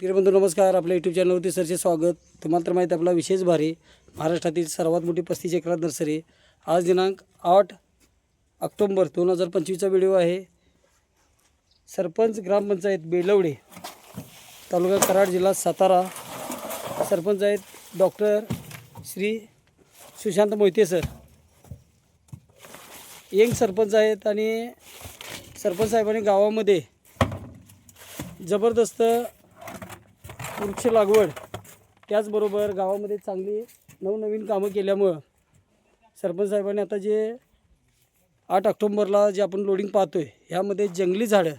बंधू नमस्कार. आपल्या यूट्यूब चॅनलवरती सरचे स्वागत. तुम्हाला तर माहीत आपला विशेष भारी. महाराष्ट्रातील सर्वात मोठी पस्तीस एकरात नर्सरी. आज दिनांक आठ ऑक्टोंबर दोन हजार पंचवीसचा व्हिडिओ आहे. सरपंच ग्रामपंचायत बेलवडे तालुका कराड जिल्हा सातारा. सरपंच आहेत doctor Shri Sushant Mohite sir. Young sarpanch आहेत आणि सरपंच साहेबांनी गावामध्ये जबरदस्त वृक्ष लागवड. त्याचबरोबर गावामध्ये चांगली नवनवीन कामं केल्यामुळं सरपंच साहेबांनी आता जे आठ ऑक्टोंबरला जे आपण लोडिंग पाहतो आहे ह्यामध्ये जंगली झाडं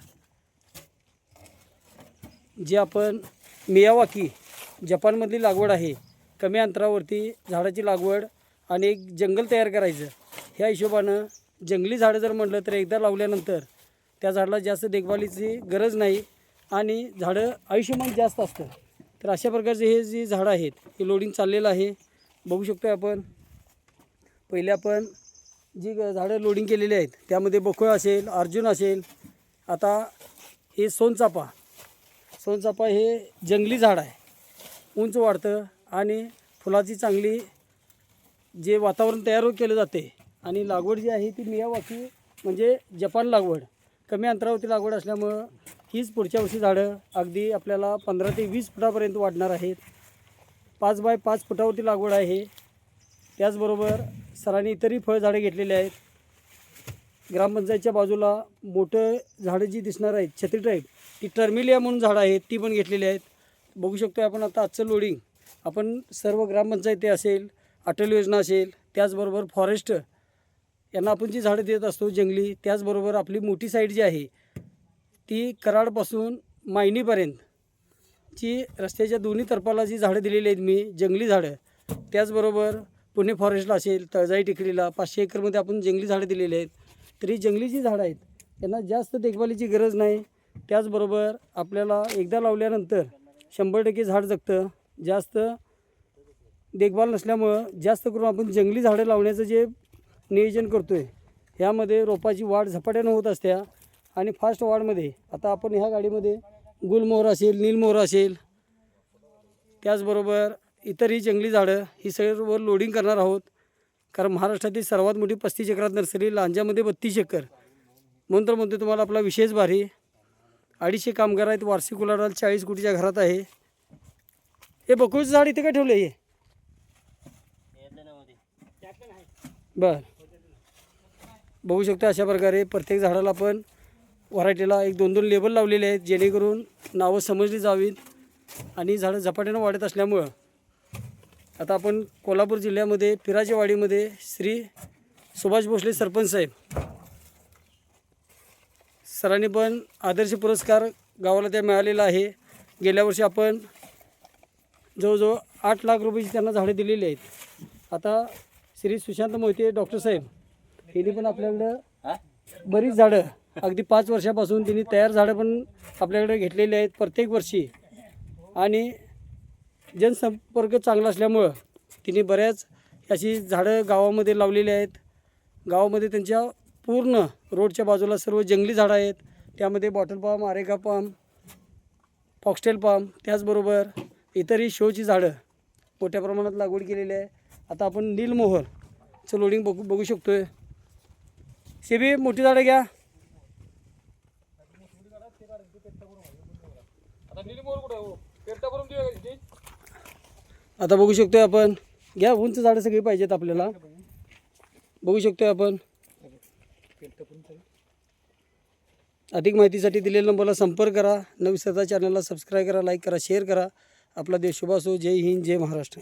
जे आपण मियावाकी जपानमधली लागवड आहे कमी अंतरावरती झाडाची लागवड आणि एक जंगल तयार करायचं ह्या हिशोबानं जंगली झाडं जर म्हटलं तर एकदा लावल्यानंतर त्या झाडाला जास्त देखभालीची गरज नाही आणि झाडं आयुष्यमान जास्त असतं. तर अशा प्रकारचे हे जी झाडं आहेत हे लोडिंग चाललेलं आहे. बघू शकतो आपण. पहिले आपण जी ग- झाडं लोडिंग केलेली आहेत त्यामध्ये बकोळ असेल अर्जुन असेल आता हे सोनचापा. सोनचापा हे जंगली झाड आहे. उंच वाढतं आणि फुलाची चांगली जे वातावरण तयार केलं जाते आणि लागवड जी आहे ती मियावाकी म्हणजे जपान लागवड. कमी अंतरावरती लागवड असल्यामुळं हीच पुढच्या वर्षी झाडं अगदी आपल्याला पंधरा ते वीस फुटापर्यंत वाढणार आहेत. पाच बाय पाच फुटावरती लागवड आहे. त्याचबरोबर सरांनी इतरही फळझाडे घेतलेली आहेत. ग्रामपंचायतच्या बाजूला मोठं झाडं जी दिसणार आहेत छत्री टाईप ती टर्मिलिया म्हणून झाडं आहेत ती पण घेतलेली आहेत. बघू शकतो आपण आता आजचं लोडिंग आपण सर्व ग्रामपंचायती असेल अटल योजना असेल त्याचबरोबर फॉरेस्ट यांना आपण जी झाडं देत असतो जंगली त्याचबरोबर आपली मोठी साईड जी आहे ती कराडपासून मायनीपर्यंत. जी रस्त्याच्या दोन्ही तर्फाला जी झाडं दिलेली आहेत मी जंगली झाडं त्याचबरोबर पुणे फॉरेस्टला असेल तळजाई टेकडीला पाचशे एकरमध्ये आपण जंगली झाडं दिलेली आहेत. तरी जंगली जी झाडं आहेत त्यांना जास्त देखभालीची गरज नाही. त्याचबरोबर आपल्याला एकदा लावल्यानंतर शंभर टक्के झाड जगतं. जास्त देखभाल नसल्यामुळं जास्त करून आपण जंगली झाडं लावण्याचं जे नियोजन करतो आहे ह्यामध्ये रोपाची वाढ झपाट्यानं होत असत्या आणि फास्ट वाढमध्ये. आता आपण ह्या गाडीमध्ये गुलमोहर असेल नीलमोहर असेल त्याचबरोबर इतरही जंगली झाडं ही सर्व लोडिंग करणार आहोत. कारण महाराष्ट्रातील सर्वात मोठी पस्तीस एकरात नर्सरी लांजामध्ये बत्तीस एकर. म्हणून तर म्हणतो तुम्हाला आपला विशेष भारी. अडीचशे कामगार आहेत वार्षिक उलाढाल चाळीस कोटीच्या घरात आहे. हे बकुळचं झाड इथे काय ठेवलं हे? बरं. बघू शकता अशा प्रकारे प्रत्येक झाडाला आपण व्हरायटीला एक दोन दोन लेबल लावलेले आहेत जेणेकरून नावं समजली जावीत आणि झाडं झपाट्यानं वाढत असल्यामुळं. आता आपण कोल्हापूर जिल्ह्यामध्ये पिराजेवाडीमध्ये श्री सुभाष भोसले सरपंच साहेब. सरांनी पण आदर्श पुरस्कार गावाला त्या मिळालेला आहे. गेल्या वर्षी आपण जवळजवळ आठ लाख रुपयाची त्यांना झाडे दिलेली आहेत. आता श्री सुशांत मोहिते डॉक्टर साहेब यांनी पण आपल्याकडं बरीच झाडं. अगदी पाच वर्षापासून त्यांनी तयार झाडं पण आपल्याकडे घेतलेली आहेत प्रत्येक वर्षी. आणि जनसंपर्क चांगला असल्यामुळं तिने बऱ्याच अशी झाडं गावामध्ये लावलेली आहेत. गावामध्ये त्यांच्या पूर्ण रोडच्या बाजूला सर्व जंगली झाडं आहेत. त्यामध्ये bottle palm areca palm foxtail palm त्याचबरोबर इतरही शोची झाडं मोठ्या प्रमाणात लागवड केलेली आहे. आता आपण नीलमोहरचं लोडिंग बघू बघू शकतो आहे सेबी मोठी झाडं घ्या. आता बघू शकतोय आपण. घ्या उंच झाडं सगळी पाहिजेत आपल्याला. बघू शकतोय आपण. अधिक माहितीसाठी दिलेल्या नंबरला संपर्क करा. नवी सदा चॅनलला सबस्क्राईब करा लाईक करा शेअर करा. आपला देश शुभ असो जय हिंद जय महाराष्ट्र.